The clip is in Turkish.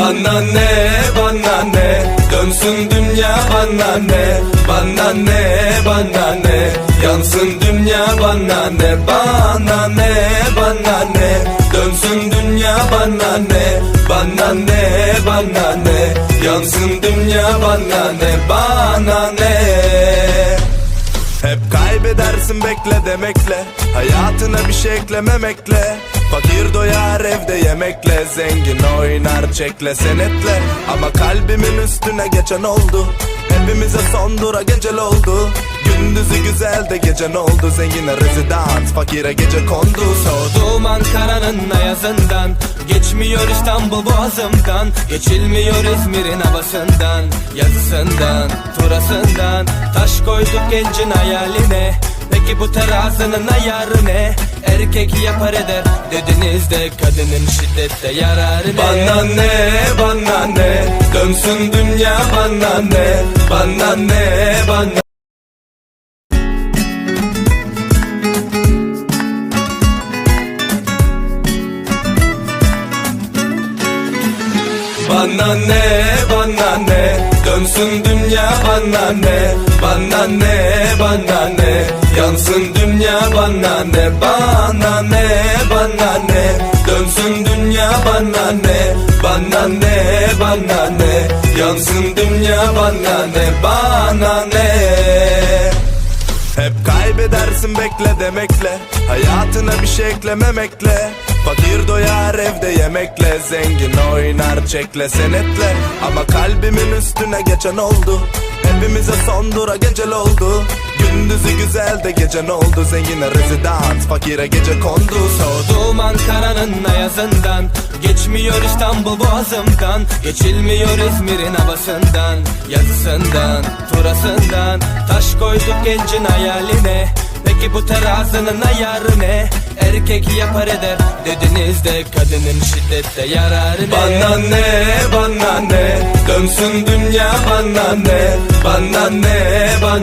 Bana ne bana ne? Dönsün dünya bana ne? Bana ne bana ne? Yansın dünya bana ne? Bana ne bana ne? Dönsün dünya bana ne? Bana ne bana ne? Yansın dünya bana ne? Bana ne? Hep kaybedersin bekle demekle. Hayatına bir şey eklememekle. Fakir doyar evde yemekle Zengin oynar çekle senetle. Ama kalbimin üstüne geçen oldu. Hepimize son dura gecel oldu. Gündüzü güzel de gece ne oldu? Zengine rezidans fakire gece kondu. Soğuduğum Ankara'nın ayazından Geçmiyor İstanbul boğazımdan Geçilmiyor İzmir'in havasından Yazısından, turasından Taş koyduk gencin hayaline Peki bu terazinin ayarı ne? Erkek yapar eder. Dediniz de Kadının şiddette yararı ne? Bana ne bana ne? Dönsün dünya bana ne? Bana ne bana Bana ne bana ne? Dönsün dünya bana ne? Bana ne bana ne bana ne Bana ne bana ne? Dönsün dünya bana ne Bana ne bana ne? Yansın dünya bana ne Bana ne? Hep kaybedersin bekle demekle. Hayatına bir şey eklememekle. Fakir doyar evde yemekle. Zengin oynar çekle senetle. Ama kalbimin üstüne geçen oldu. Hepimize son dura gecel oldu Gündüzü güzel de gece ne oldu? Zengine rezidans fakire gece kondu. Soğuduğum Ankara'nın ayazından Geçmiyor İstanbul boğazımdan Geçilmiyor İzmir'in havasından Yazısından, turasından. Taş koyduk gencin hayaline Peki bu terazinin ayarı ne? Erkek yapar eder dediniz de Kadının şiddette yararı ne? Bana ne bana ne? Dönsün dünya bana ne? Bana ne bana